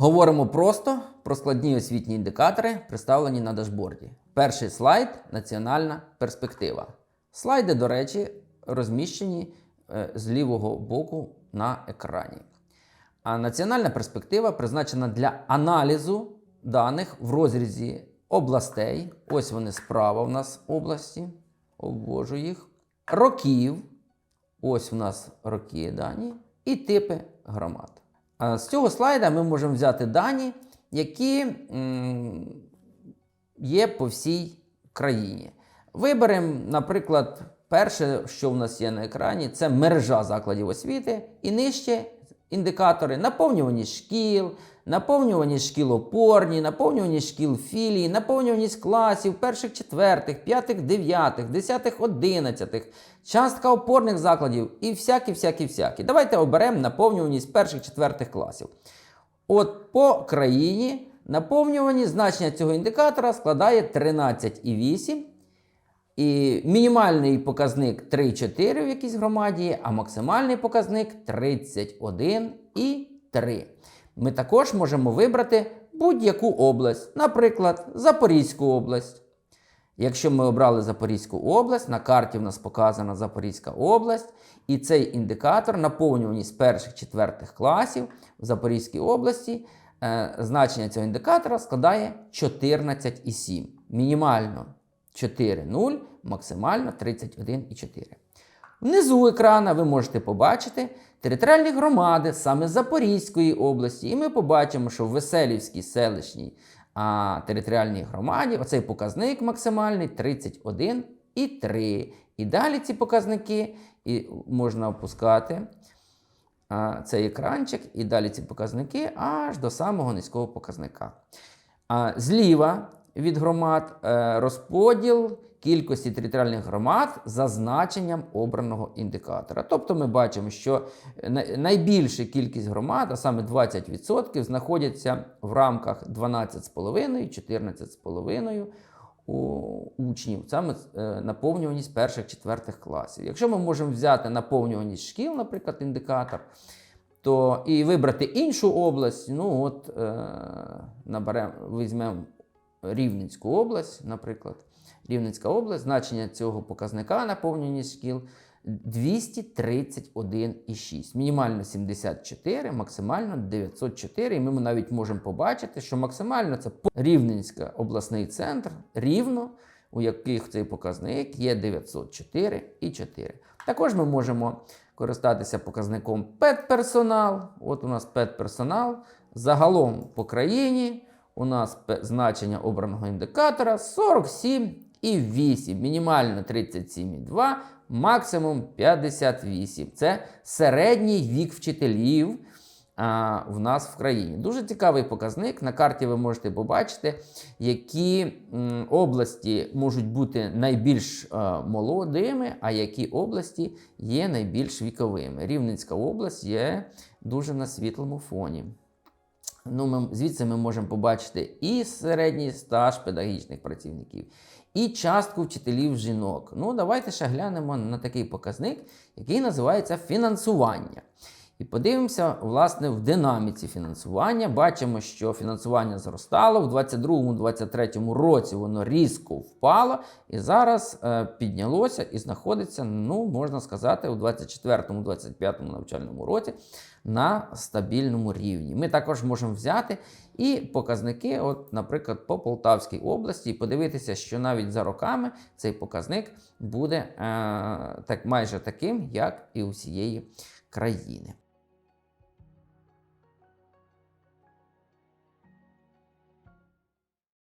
Говоримо просто про складні освітні індикатори, представлені на дашборді. Перший слайд національна перспектива. Слайди, до речі, розміщені е, з лівого боку на екрані. А національна перспектива призначена для аналізу даних в розрізі областей. Ось вони справа в нас області. Обвожу їх. Років. Ось у нас роки дані. І типи громад. З цього слайда ми можемо взяти дані, які є по всій країні. Виберемо, наприклад, перше, що в нас є на екрані, це мережа закладів освіти, і нижче індикатори наповнюваність шкіл, наповнюваність шкіл опорні, наповнюваність шкіл філії, наповнюваність класів перших, четвертих, п'ятих, дев'ятих, десятих, одинадцятих, частка опорних закладів і всякі, всякі, всякі. Давайте оберемо наповнюваність перших, четвертих класів. От по країні наповнюваність значення цього індикатора складає 13,8. І мінімальний показник 3,4 в якійсь громаді, а максимальний показник 31,3. Ми також можемо вибрати будь-яку область, наприклад, Запорізьку область. Якщо ми обрали Запорізьку область, на карті в нас показана Запорізька область, і цей індикатор наповнюваність перших четвертих класів в Запорізькій області, е, значення цього індикатора складає 14,7. Мінімально 4,0, максимально 31,4. Внизу екрана ви можете побачити територіальні громади саме Запорізької області. І ми побачимо, що в Веселівській селищній а, територіальній громаді оцей показник максимальний 31,3. І далі ці показники і можна опускати а, цей екранчик, і далі ці показники аж до самого низького показника. А, зліва від громад е, розподіл кількості територіальних громад за значенням обраного індикатора. Тобто ми бачимо, що найбільша кількість громад, а саме 20%, знаходяться в рамках 12,5-14,5 у- учнів, саме е, наповнюваність перших четвертих класів. Якщо ми можемо взяти наповнюваність шкіл, наприклад, індикатор, то і вибрати іншу область, ну от е, наберемо, візьмемо Рівненську область, наприклад. Рівненська область, значення цього показника наповненість шкіл 231,6. Мінімально 74, максимально 904. І ми навіть можемо побачити, що максимально це Рівненська обласний центр, рівно, у яких цей показник є 904,4. Також ми можемо користатися показником педперсонал. От у нас педперсонал. Загалом по країні у нас значення обраного індикатора 47,8, мінімально 37,2, максимум 58. Це середній вік вчителів а, в нас в країні. Дуже цікавий показник. На карті ви можете побачити, які м, області можуть бути найбільш е, молодими, а які області є найбільш віковими. Рівненська область є дуже на світлому фоні. Ну, ми, звідси ми можемо побачити і середній стаж педагогічних працівників, і частку вчителів жінок. Ну, давайте ще глянемо на такий показник, який називається фінансування. І подивимося, власне, в динаміці фінансування. Бачимо, що фінансування зростало. В 2022-2023 році воно різко впало і зараз е, піднялося і знаходиться, ну, можна сказати, у 2024-2025 навчальному році на стабільному рівні. Ми також можемо взяти і показники, от, наприклад, по Полтавській області, і подивитися, що навіть за роками цей показник буде е, так, майже таким, як і у всієї країни.